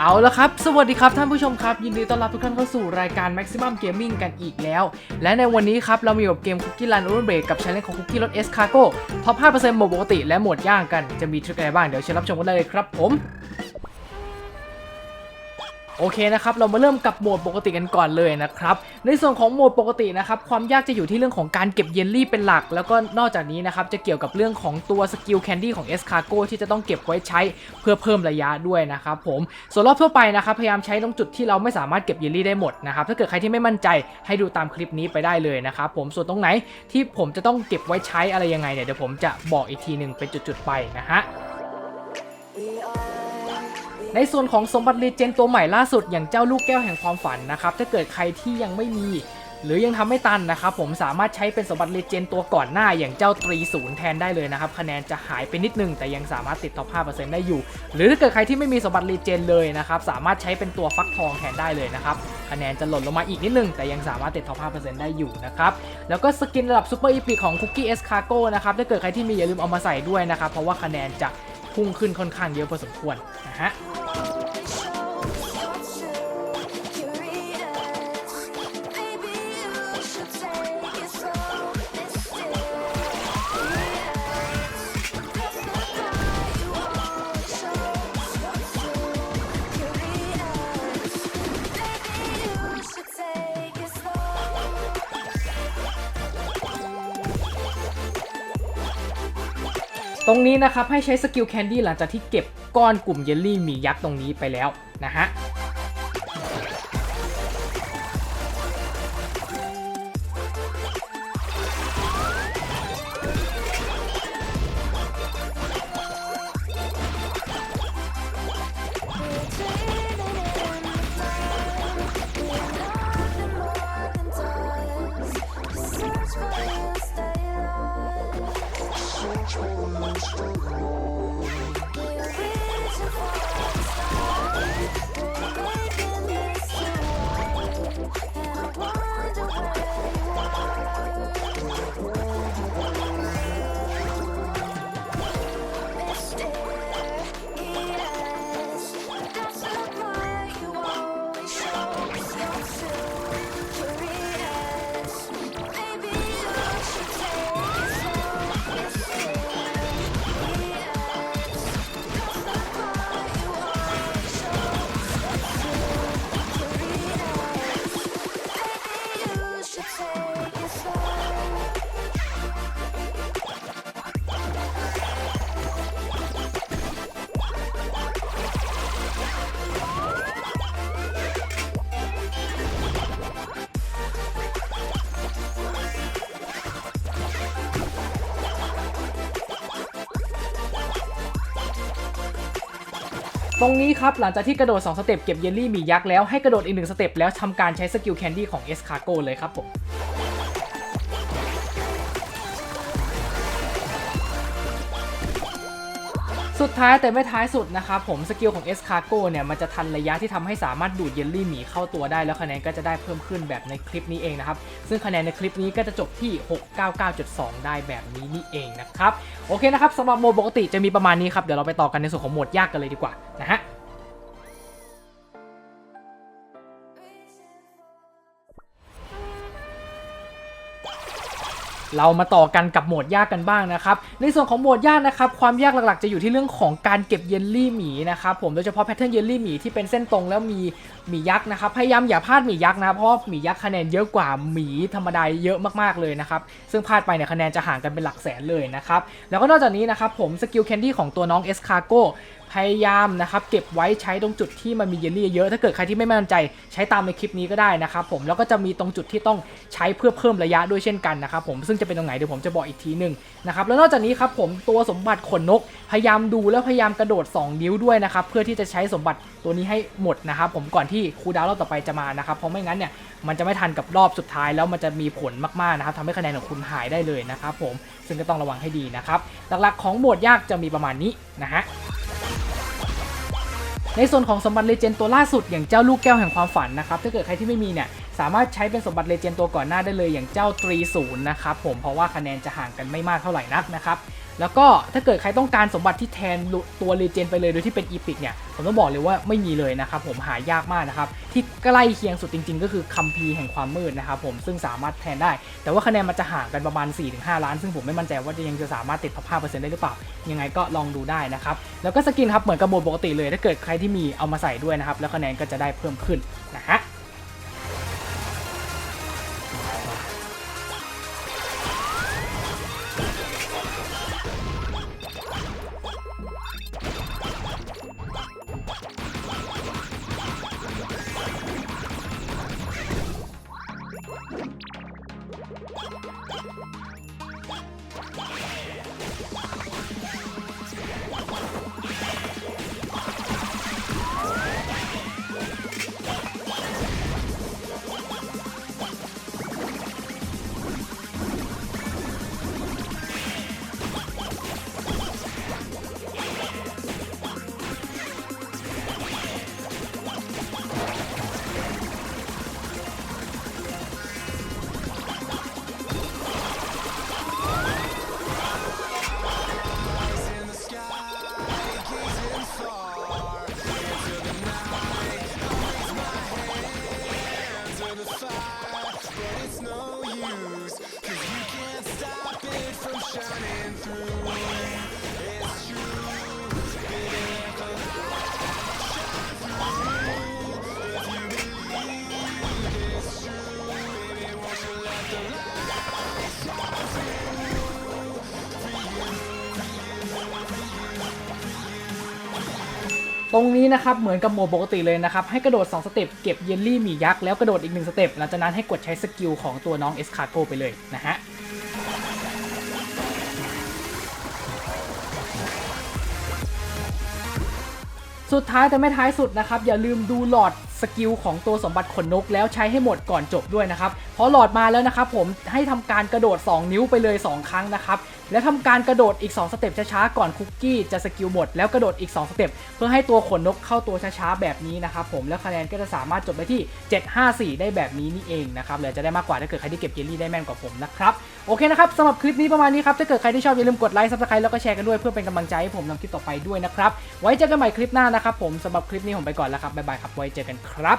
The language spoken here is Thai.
เอาละครับ สวัสดีครับท่านผู้ชมครับ ยินดีต้อนรับทุกท่านเข้าสู่รายการ Maximum Gaming กันอีกแล้ว และในวันนี้ครับ เรามีกับเกม Cookie Run Urban Break กับช anel ของ Cookie รถ S Cargo ท็อป5%โหมดปกติและโหมดย่างกันจะมีทริคอะไรบ้าง เดี๋ยวเชิญรับชมกันเลยครับผม โอเคนะครับเรามาเริ่มกับโหมดปกติกันก่อนเลยนะครับในส่วนของโหมดปกตินะครับความยากจะอยู่ที่เรื่องของการเก็บเยลลี่เป็นหลัก แล้วก็นอกจากนี้นะครับจะเกี่ยวกับเรื่องของตัวสกิลแคนดี้ของ S Cargo ที่จะต้องเก็บไว้ใช้เพื่อเพิ่มระยะด้วยนะครับผมส่วนรอบทั่วไปนะครับพยายามใช้ตรงจุดที่เราไม่สามารถเก็บเยลลี่ได้หมดนะครับถ้าเกิดใครที่ไม่มั่นใจให้ดูตามคลิปนี้ไปได้เลยนะครับผมส่วนตรงไหนที่ผมจะต้องเก็บไว้ใช้อะไรยังไงเนี่ยเดี๋ยวผมจะบอกอีกทีหนึ่งเป็นจุดๆไปนะฮะ ในส่วนของสมบัติรีเจนตัวใหม่ล่าสุดอย่างเจ้าลูกแก้วแห่งความฝันนะครับถ้าเกิดใครที่ยังไม่มี หรือยังทำไม่ตันนะครับผมสามารถใช้เป็นสมบัติรีเจนตัวก่อนหน้าอย่างเจ้าตรีศูนย์แทนได้เลยนะครับคะแนนจะหายไปนิดนึง แต่ยังสามารถติดท็อป5%ได้อยู่ หรือถ้าเกิดใครที่ไม่มีสมบัติรีเจนเลยนะครับสามารถใช้เป็นตัวฟักทองแทนได้เลยนะครับคะแนนจะหล่นลงมาอีกนิดนึง แต่ยังสามารถติดท็อป5%ได้อยู่นะครับ แล้วก็สกินระดับซูเปอร์อีพิของ Cookie S Cargo นะครับถ้าเกิดใครที่มีอย่าลืมเอามาใส่ด้วยนะครับเพราะว่าคะแนนจะพุ่งขึ้นค่อนข้างเยอะพอสมควรนะฮะ ตรงนี้นะครับให้ใช้สกิลแคนดี้หลังจากที่เก็บก้อนกลุ่มเยลลี่หมียักษ์ตรงนี้ไปแล้วนะฮะ ตรงนี้ครับหลังจากที่กระโดด 2 สเต็ปเก็บเยลลี่หมียักษ์แล้วให้กระโดดอีก 1 สเต็ปแล้วทำการใช้สกิลแคนดี้ของเอสคาโกเลยครับผม สุดท้ายแต่ไม่ท้ายสุดนะครับผมสกิลของ S Cargo เนี่ยมันจะทันระยะที่ทำให้สามารถดูดเยลลี่หมีเข้าตัวได้แล้วคะแนนก็จะได้เพิ่มขึ้นแบบในคลิปนี้เองนะครับ ซึ่งคะแนนในคลิปนี้ก็จะจบที่ 699.2 ได้แบบนี้นี่เองนะครับ โอเคนะครับสำหรับโหมดปกติจะมีประมาณนี้ครับ เดี๋ยวเราไปต่อกันในส่วนของโหมดยากกันเลยดีกว่านะฮะ เรามาต่อกันกับโหมดยากกันบ้างนะครับ ในส่วนของโหมดยากนะครับความยากหลักๆ จะอยู่ที่เรื่องของการเก็บเยลลี่หมีนะครับผมโดยเฉพาะแพทเทิร์นเยลลี่หมีที่เป็นเส้นตรงแล้วมีหมียักษ์นะครับพยายามอย่าพลาดหมียักษ์นะเพราะหมียักษ์คะแนนเยอะกว่าหมีธรรมดาเยอะมากๆเลยนะครับซึ่งพลาดไปเนี่ยคะแนนจะห่างกันเป็นหลักแสนเลยนะครับแล้วก็นอกจากนี้นะครับผมสกิลแคนดี้ของตัวน้องเอสคาโก พยายามนะครับเก็บไว้ใช้ตรงจุดที่มันมีเยลลี่เยอะถ้าเกิดใครที่ไม่มั่นใจใช้ตามในคลิปนี้ก็ได้นะครับผมแล้วก็จะมีตรงจุดที่ต้องใช้เพื่อเพิ่มระยะด้วยเช่นกันนะครับผมซึ่งจะเป็นตรงไหนเดี๋ยวผมจะบอกอีกทีหนึ่งนะครับแล้วนอกจากนี้ครับผมตัวสมบัติขนนก พยายามดูแล้วพยายามกระโดด 2 นิ้วด้วยนะครับเพื่อที่จะใช้สมบัติตัวนี้ให้หมดนะครับผมก่อนที่คูดาวรอบต่อไปจะมานะครับเพราะไม่งั้นเนี่ยมันจะไม่ทันกับรอบสุดท้ายแล้วมันจะมีผลมากๆนะครับทำให้คะแนนของคุณหายได้เลยนะครับผมซึ่งก็ต้องระวังให้ดีนะครับหลักๆของโหมดยากจะมีประมาณนี้นะฮะ ในส่วนของสมบัติเลเจนด์ตัวล่าสุดอย่างเจ้าลูกแก้วแห่งความฝันนะครับถ้าเกิดใครที่ไม่มีเนี่ยสามารถใช้เป็นสมบัติเลเจนด์ตัวก่อนหน้าได้เลยอย่างเจ้าตรีศูนย์นะครับผมเพราะว่าคะแนนจะห่างกันไม่มากเท่าไหร่นักนะครับ แล้วก็ถ้าเกิดใครต้องการสมบัติที่แทนตัวเลเจนไปเลยโดยที่เป็นอีพิกเนี่ย ผมต้องบอกเลยว่าไม่มีเลยนะครับผมหายากมากนะครับ ที่ใกล้เคียงสุดจริง ๆ ก็คือคัมภีร์แห่งความมืดนะครับผมซึ่งสามารถแทนได้ แต่ว่าคะแนนมันจะห่างกันประมาณ 4-5 ล้าน ซึ่งผมไม่มั่นใจว่าจะยังจะสามารถติดท็อป5%ได้หรือเปล่า ยังไงก็ลองดูได้นะครับแล้วก็สกินครับเหมือนกับโหมดปกติเลย ถ้าเกิดใครที่มีเอามาใส่ด้วยนะครับแล้วคะแนนก็จะได้เพิ่มขึ้นนะฮะ ตรงนี้นะครับเหมือนกับโหมดปกติเลยนะครับ ให้กระโดด 2 สเต็ปเก็บเยลลี่หมียักษ์แล้วกระโดดอีก 1 สเต็ปหลังจากนั้นให้กดใช้สกิลของตัวน้องเอสคาโกไปเลยนะฮะ สุดท้ายแต่ไม่ท้ายสุดนะครับ อย่าลืมดูหลอดสกิลของตัวสมบัติขนนกแล้วใช้ให้หมดก่อนจบด้วยนะครับพอหลอดมาแล้วนะครับผมให้ทำการกระโดด 2 นิ้วไปเลย 2 ครั้งนะครับ แล้วทำการกระโดดอีก 2 สเต็ปช้าๆก่อนคุกกี้จะสกิลหมดแล้วกระโดดอีก 2 สเต็ปเพื่อให้ตัวขนนกเข้าตัวช้าๆแบบนี้นะครับผมแล้วคะแนนก็จะสามารถจบได้ที่ 754 ได้แบบนี้นี่เองนะครับเลยจะได้มากกว่าถ้าเกิดใครที่เก็บเยลลี่ได้แม่นกว่าผมนะครับโอเคนะครับสำหรับคลิปนี้ประมาณนี้ครับถ้าเกิดใครที่ชอบอย่าลืมกดไลค์ซับสไครต์แล้วก็แชร์กันด้วยเพื่อเป็นกำลังใจให้ผมทำคลิปต่อไปด้วยนะครับไว้เจอกันใหม่คลิปหน้านะครับผมสำหรับคลิปนี้ผมไปก่อนแล้วครับบ๊ายบายครับไว้เจอกันครับ